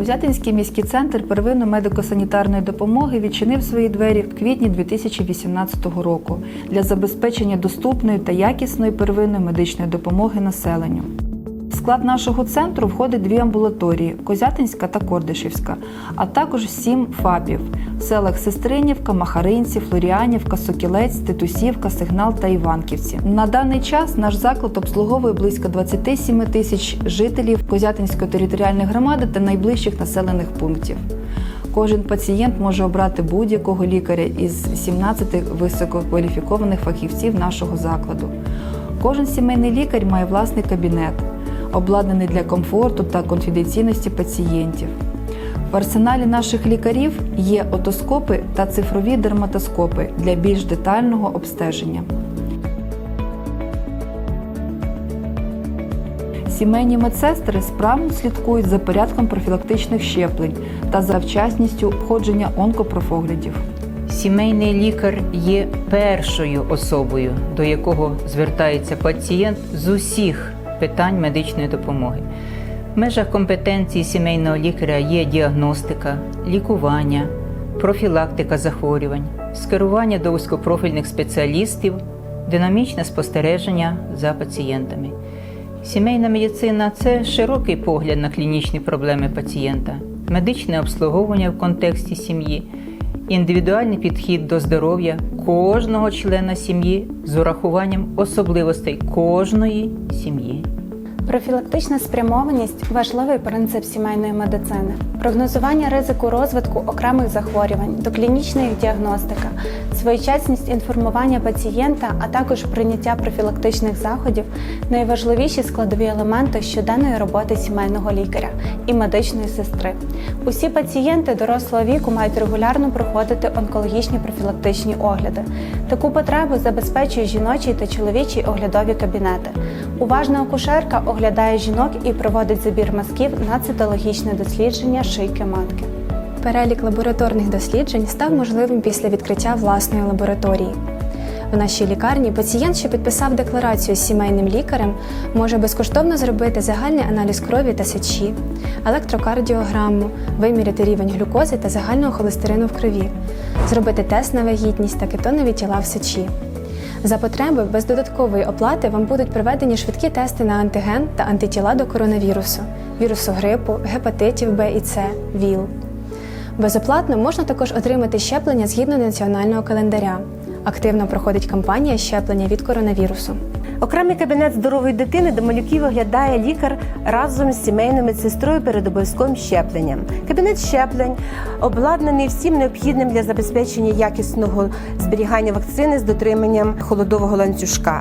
Козятинський міський центр первинної медико-санітарної допомоги відчинив свої двері в квітні 2018 року для забезпечення доступної та якісної первинної медичної допомоги населенню. Склад нашого центру входить дві амбулаторії Козятинська та Кордишівська, а також сім ФАПів в селах Сестринівка, Махаринці, Флоріанівка, Сокілець, Титусівка, Сигнал та Іванківці. На даний час наш заклад обслуговує близько 27 тисяч жителів Козятинської територіальної громади та найближчих населених пунктів. Кожен пацієнт може обрати будь-якого лікаря із 17 висококваліфікованих фахівців нашого закладу. Кожен сімейний лікар має власний кабінет, обладнаний для комфорту та конфіденційності пацієнтів. В арсеналі наших лікарів є отоскопи та цифрові дерматоскопи для більш детального обстеження. Сімейні медсестри справно слідкують за порядком профілактичних щеплень та за вчасністю входження онкопрофоглядів. Сімейний лікар є першою особою, до якого звертається пацієнт з усіх питань медичної допомоги. В межах компетенції сімейного лікаря є діагностика, лікування, профілактика захворювань, скерування до вузькопрофільних спеціалістів, динамічне спостереження за пацієнтами. Сімейна медицина це широкий погляд на клінічні проблеми пацієнта, медичне обслуговування в контексті сім'ї, індивідуальний підхід до здоров'я кожного члена сім'ї з урахуванням особливостей кожної сім'ї. Профілактична спрямованість важливий принцип сімейної медицини. Прогнозування ризику розвитку окремих захворювань, доклінічна їх діагностика, своєчасність інформування пацієнта, а також прийняття профілактичних заходів найважливіші складові елементи щоденної роботи сімейного лікаря і медичної сестри. Усі пацієнти дорослого віку мають регулярно проходити онкологічні профілактичні огляди. Таку потребу забезпечує жіночий та чоловічий оглядові кабінети. Уважна акушерка оглядає жінок і проводить забір мазків на цитологічне дослідження шийки матки. Перелік лабораторних досліджень став можливим після відкриття власної лабораторії. В нашій лікарні пацієнт, що підписав декларацію з сімейним лікарем, може безкоштовно зробити загальний аналіз крові та сечі, електрокардіограму, виміряти рівень глюкози та загального холестерину в крові, зробити тест на вагітність та кетонові тіла в сечі. За потреби без додаткової оплати вам будуть проведені швидкі тести на антиген та антитіла до коронавірусу, вірусу грипу, гепатитів Б і С, ВІЛ. Безоплатно можна також отримати щеплення згідно національного календаря. Активно проходить кампанія щеплення від коронавірусу. Окремий кабінет здорової дитини до малюків оглядає лікар разом з сімейною медсестрою перед обов'язковим щепленням. Кабінет щеплень обладнаний всім необхідним для забезпечення якісного зберігання вакцини з дотриманням холодового ланцюжка.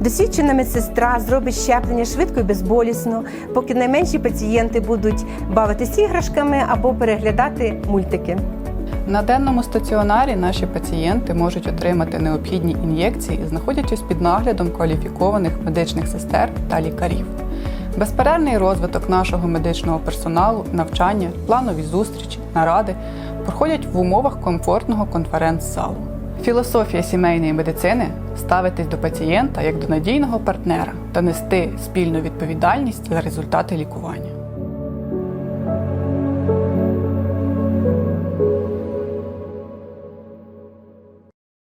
Досвідчена медсестра зробить щеплення швидко і безболісно, поки найменші пацієнти будуть бавитися іграшками або переглядати мультики. На денному стаціонарі наші пацієнти можуть отримати необхідні ін'єкції, знаходячись під наглядом кваліфікованих медичних сестер та лікарів. Безперервний розвиток нашого медичного персоналу, навчання, планові зустрічі, наради проходять в умовах комфортного конференц-залу. Філософія сімейної медицини ставитись до пацієнта як до надійного партнера та нести спільну відповідальність за результати лікування.